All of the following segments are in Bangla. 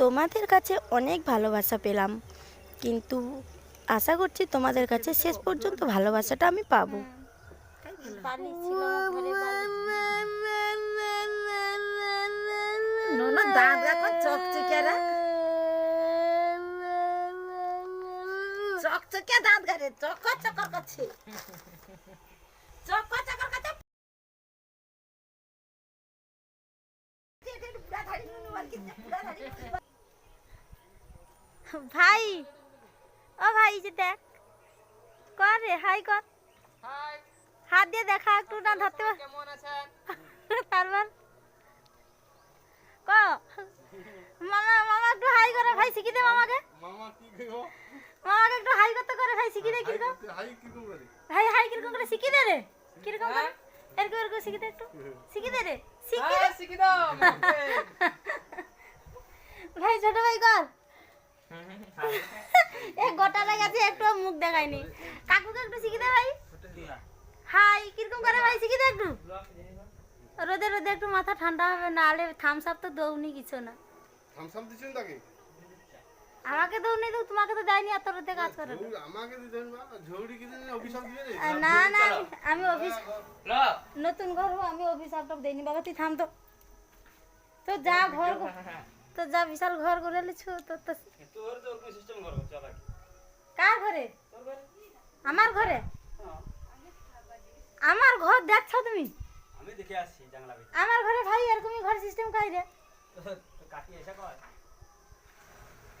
তোমাদের কাছে অনেক ভালোবাসা পেলাম। কিন্তু আশা করছি তোমাদের কাছে শেষ পর্যন্ত ভালোবাসাটা আমি পাবো। চকচকে দাঁত গারে চকর চকর করছে চকর চকর করছে ভাই ও ভাই যে দেখ। কর রে হাই কর। হাত দিয়ে দেখা একটু না ধরতে পার কেমন আছেন? তারপর ক? মামা মামা একটু হাই করে ভাই শিখি দে মামাকে। মামা কি গো মামাকে একটু হাই করতে করে ভাই শিখি দে কীরকম। হাই কি করে? ভাই হাই কীরকম করে শিখি দে রে। কীরকম করে? এরকম এরকম শিখি দে একটু। শিখি দে রে। শিখি দে। হ্যাঁ শিখি দাও। ভাই ছোট ভাই কর। এ গোটা লাগাছে একটু মুখ দেখায়নি। কাকুকে একটু শিখি দে ভাই? হাই কীরকম করে ভাই শিখি দে একটু? রোদে রোদে একটু মাথা ঠান্ডা হবে না হলে থামস আপ তো দৌনি কিছু না। থামসাম দিছেন তাকে? আমাকে দৌনি তো তোমাকে তো দেয়নি এত রোদে কাজ করে আমাকে দিতেন না ঝৌড়ি কি দিন অভিশাপ দিবে রে? না না আমি- অফিস নতুন ঘর আমি অফিস আপটপ দেইনি বাবা তুই থাম তো। তো যা ঘর তো যা বিশাল ঘর করে লিছু তো তো তোর তোর কি সিস্টেম করব চল কার ঘরে? তোর ঘরে? আমার ঘরে? আমার ঘর দেখছ তুমি? আমি দেখে আসছি জানলা আমার ঘরে ভাই এরকমই ঘর সিস্টেম কাই রে? তো কাকি এসে কয়?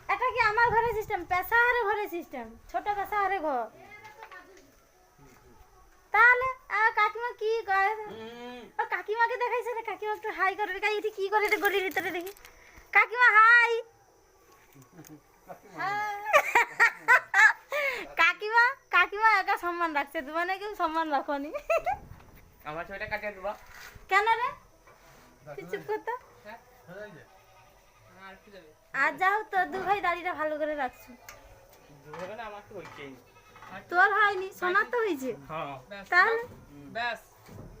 এটা কি আমার ঘরে সিস্টেম পেশাহারে ঘরে সিস্টেম ছোট পেশাহারে ঘর? তাহলে আ, কাকিমা কি করে কাকিমাকে দেখাইছে রে কাকিমা একটু হাই করে রে কাই এটি কি করে গলির ভিতরে দেখি। কাকিমা হাই। কাকিমা কাকিমা একা সম্মান রাখছে তোমার কেউ সম্মান রাখনি। আমার ছয়টা কাটিয়ে দেবো। কেন রে? চুপ করতো আর যাও তোর দু ভাই দাড়িটা ভালো করে রাখছো। তোর হয়নি সোনার তো হয়েছে। হ্যাঁ। তাহলে? ব্যাস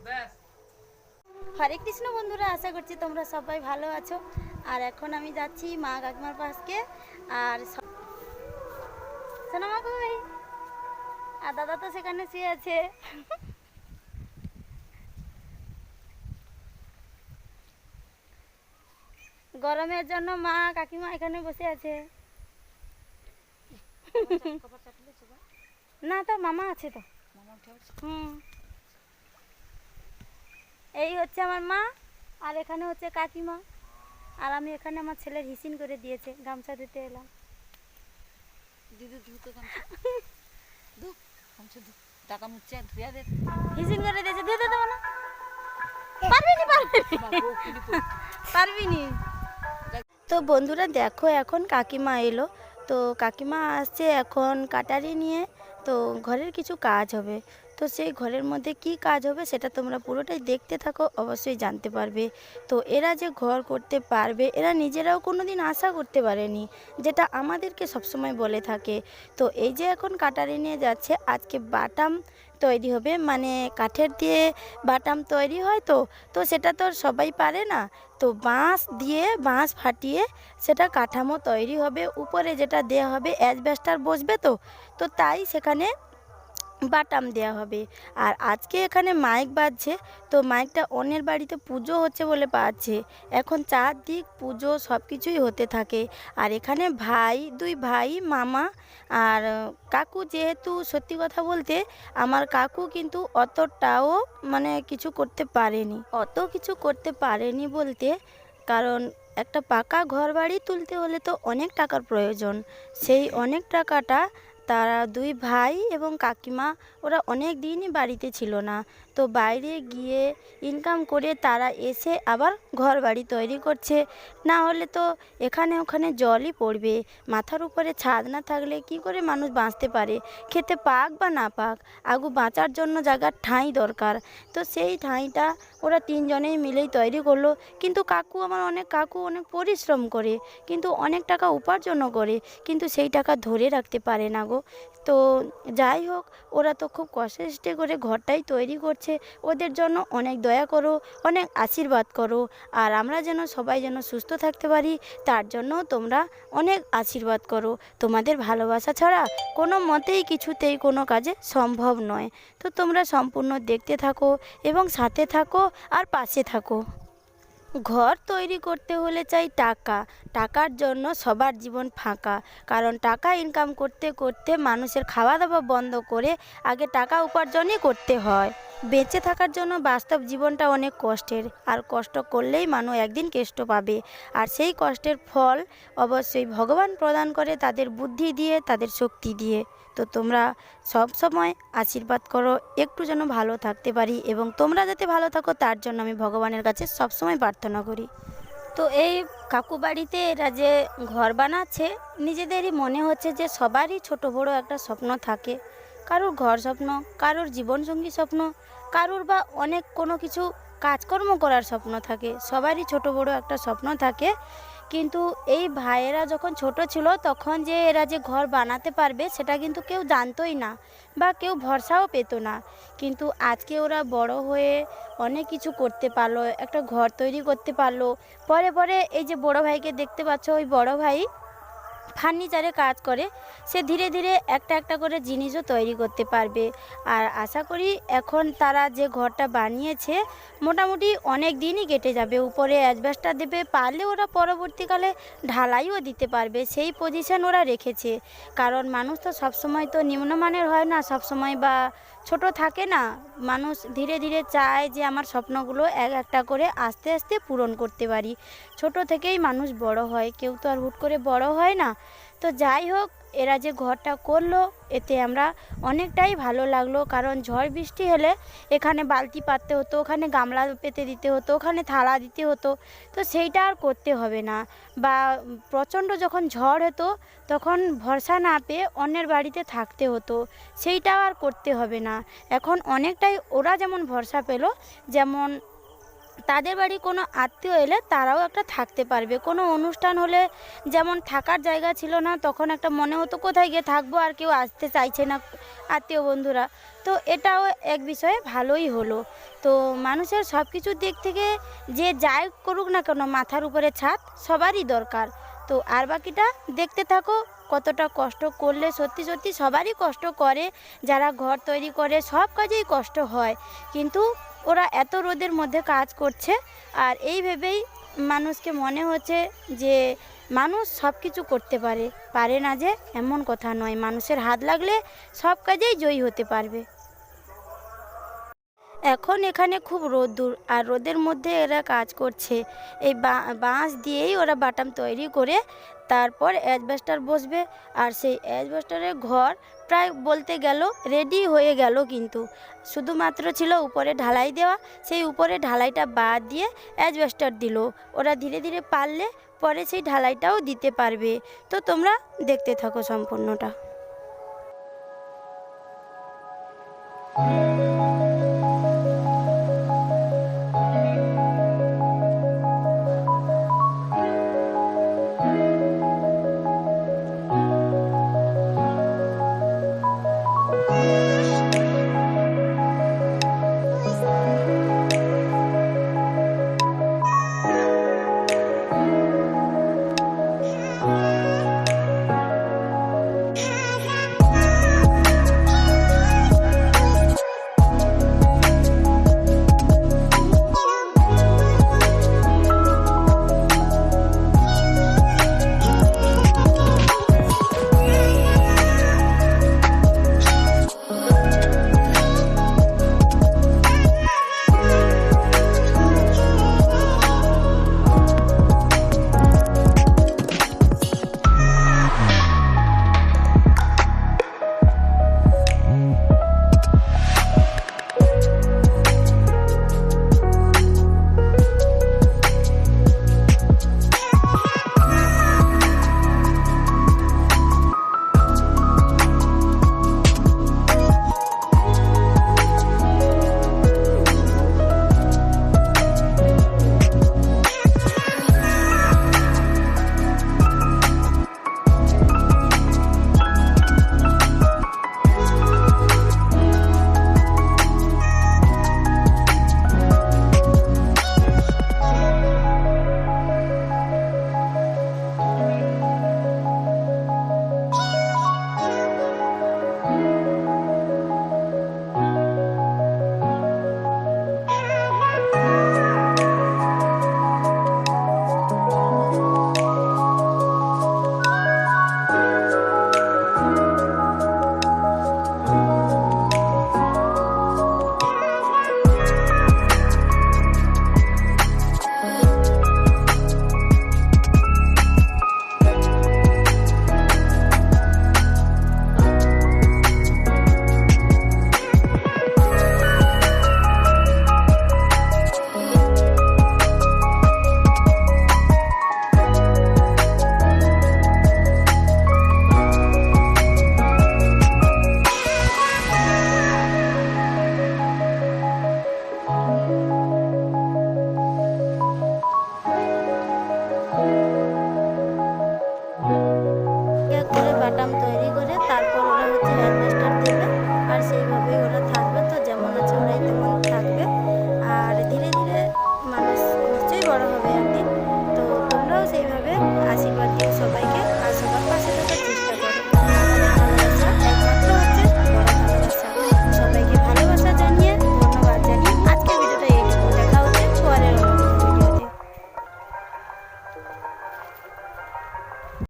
ব্যাস। হরে কৃষ্ণ বন্ধুরা আশা করছি তোমরা সবাই ভালো আছো। আর এখন আমি যাচ্ছি মা কাকিমার পাশকে। আর স- শোনো কই আর দাদা তো সেখানে শুয়ে আছে। গরমের জন্য মা কাকিমা এখানে বসে আছে। না তো মামা আছে তো। হুম। এই হচ্ছে আমার মা আর এখানে হচ্ছে কাকিমা। আর আমি এখানে আমার ছেলের হিসিন করে দিয়েছে গামছা দিতে এলাম। দিদি ধুতে হিসিন করে দিয়েছে দিয়ে দেবো না। পারবি নি পারবি নি। পারবি নি? তো বন্ধুরা দেখো এখন কাকিমা এলো। তো কাকিমা আসছে এখন কাটারি নিয়ে। তো ঘরের কিছু কাজ হবে। তো সেই ঘরের মধ্যে কি কাজ হবে সেটা তোমরা পুরোটাই দেখতে থাকো, অবশ্যই জানতে পারবে। তো এরা যে ঘর করতে পারবে, এরা নিজেরাও কোনো দিন আশা করতে পারেনি, যেটা আমাদেরকে সবসময় বলে থাকে। তো এই যে এখন কাটারি নিয়ে যাচ্ছে, আজকে বাটাম তৈরি হবে মানে কাঠের দিয়ে বাটাম তৈরি হয় তো তো সেটা তো সবাই পারে না। তো বাঁশ দিয়ে, বাঁশ ফাটিয়ে সেটা কাঠামো তৈরি হবে, উপরে যেটা দেওয়া হবে অ্যাজবেস্টার বসবে তো তো তাই সেখানে বাটাম দেওয়া হবে। আর আজকে এখানে মাইক বাজছে, তো মাইকটা অন্যের বাড়িতে পুজো হচ্ছে বলে বাজছে এখন চারদিক পুজো সব কিছুই হতে থাকে। আর এখানে ভাই, দুই ভাই, মামা আর কাকু যেহেতু সত্যি কথা বলতে আমার কাকু কিন্তু অতটাও মানে কিছু করতে পারেনি। অত কিছু করতে পারেনি বলতে কারণ একটা পাকা ঘর বাড়ি তুলতে হলে তো অনেক টাকার প্রয়োজন। সেই অনেক টাকাটা তারা দুই ভাই এবং কাকিমা ওরা অনেক দিনই বাড়িতে ছিল না। তো বাইরে গিয়ে ইনকাম করে তারা এসে আবার ঘর বাড়ি তৈরি করছে। না হলে তো এখানে ওখানে জলই পড়বে। মাথার উপরে ছাদ না থাকলে কি করে মানুষ বাঁচতে পারে? খেতে পাক বা না পাক, আগু বাঁচার জন্য জায়গার ঠাঁই দরকার। তো সেই ঠাঁইটা ওরা তিনজনেই মিলেই তৈরি করল। কিন্তু কাকু আমার অনেক, কাকু অনেক পরিশ্রম করে, কিন্তু অনেক টাকা উপার্জনও করে, কিন্তু সেই টাকা ধরে রাখতে পারে না গো। তো যাই হোক, ওরা তো খুব কষ্টে করে ঘরটাই তৈরি করছে। আছে। ওদের জন্য অনেক দয়া করো, অনেক আশীর্বাদ করো। আর আমরা যেন সবাই যেন সুস্থ থাকতে পারি, তার জন্য তোমরা অনেক আশীর্বাদ করো। তোমাদের ভালোবাসা ছাড়া কোনো মতেই কিছুতেই কোনো কাজে সম্ভব নয়। তো তোমরা সম্পূর্ণ দেখতে থাকো এবং সাথে থাকো আর পাশে থাকো। ঘর তৈরি করতে হলে চাই টাকা। টাকার জন্য সবার জীবন ফাঁকা। কারণ টাকা ইনকাম করতে করতে মানুষের খাওয়া দাওয়া বন্ধ করে আগে টাকা উপার্জনই করতে হয়। বেঁচে থাকার জন্য বাস্তব জীবনটা অনেক কষ্টের। আর কষ্ট করলেই মানুষ একদিন কেষ্ট পাবে। আর সেই কষ্টের ফল অবশ্যই ভগবান প্রদান করে তাদের বুদ্ধি দিয়ে, তাদের শক্তি দিয়ে। তো তোমরা সব সময় আশীর্বাদ করো, একটু যেন ভালো থাকতে পারি এবং তোমরা যাতে ভালো থাকো তার জন্য আমি ভগবানের কাছে সবসময় প্রার্থনা করি। তো এই কাকু বাড়িতে এরা যে ঘর বানাচ্ছে, নিজেদেরই মনে হচ্ছে যে সবারই ছোট বড় একটা স্বপ্ন থাকে। কারোর ঘর স্বপ্ন, কারোর জীবনসঙ্গী স্বপ্ন, কারোর বা অনেক কোনো কিছু কাজকর্ম করার স্বপ্ন থাকে। সবারই ছোট বড় একটা স্বপ্ন থাকে। কিন্তু এই ভাইয়েরা যখন ছোট ছিল তখন যে এরা যে ঘর বানাতে পারবে সেটা কিন্তু কেউ জানতোই না বা কেউ ভরসাও পেতো না। কিন্তু আজকে ওরা বড় হয়ে অনেক কিছু করতে পারল, একটা ঘর তৈরি করতে পারল। পরে পরে এই যে বড় ভাইকে দেখতে পাচ্ছ, ওই বড় ভাই ফার্নিচারে কাজ করে, সে ধীরে ধীরে একটা একটা করে জিনিসও তৈরি করতে পারবে। আর আশা করি এখন তারা যে ঘরটা বানিয়েছে, মোটামুটি অনেক দিনই কেটে যাবে। উপরে অ্যাজবেস্টার দেবে, পারলে ওরা পরবর্তীকালে ঢালাইও দিতে পারবে। সেই পজিশন ওরা রেখেছে। কারণ মানুষ তো সবসময় তো নিম্নমানের হয় না, সবসময় বা ছোট থাকে না, মানুষ ধীরে ধীরে চায় যে আমার স্বপ্নগুলো এক একটা করে আস্তে আস্তে পূরণ করতে পারি। ছোট থেকেই মানুষ বড় হয়, কেউ তো আর হুট করে বড় হয় না। তো যাই হোক এরা যে ঘরটা করল, এতে আমরা অনেকটাই ভালো লাগল। কারণ ঝড় বৃষ্টি হলে এখানে বালতি পাততে হতো, ওখানে গামলা পেতে দিতে হতো, ওখানে থালা দিতে হতো। তো সেইটা আর করতে হবে না। বা প্রচণ্ড যখন ঝড় হতো, তখন ভরসা না পেয়ে অন্যের বাড়িতে থাকতে হতো। সেইটাও আর করতে হবে না। এখন অনেকটাই ওরা যেমন ভরসা পেল, যেমন তাদের বাড়ি কোনো আত্মীয় এলে তারাও একটা থাকতে পারবে। কোনো অনুষ্ঠান হলে যেমন থাকার জায়গা ছিল না, তখন একটা মনে হতো কোথায় গিয়ে থাকব আর কেউ আসতে চাইছে না আত্মীয় বন্ধুরা। তো এটাও এক বিষয়ে ভালোই হলো। তো মানুষের সব কিছুর দিক থেকে যে যাই করুক না কেন মাথার উপরে ছাদ সবারই দরকার। তো আর বাকিটা দেখতে থাকো। কতটা কষ্ট করলে সত্যি সত্যি সবারই কষ্ট করে, যারা ঘর তৈরি করে সব কাজেই কষ্ট হয়। কিন্তু ওরা এত রোদের মধ্যে কাজ করছে, আর এই ভেবেই মানুষকে মনে হচ্ছে যে মানুষ সব কিছু করতে পারে। পারে না যে, এমন কথা নয়। মানুষের হাত লাগলে সব কাজেই জয়ী হতে পারবে। এখন এখানে খুব রোদ্দুর, আর রোদের মধ্যে এরা কাজ করছে। এই বাঁশ দিয়েই ওরা বাটাম তৈরি করে তারপর অ্যাজবেস্টার বসবে আর সেই অ্যাজবেস্টারের ঘর প্রায় বলতে গেল রেডি হয়ে গেল কিন্তু। শুধুমাত্র ছিল উপরে ঢালাই দেওয়া, সেই উপরে ঢালাইটা বাদ দিয়ে অ্যাজবেস্টার দিল। ওরা ধীরে ধীরে পারলে পরে সেই ঢালাইটাও দিতে পারবে। তো তোমরা দেখতে থাকো সম্পূর্ণটা।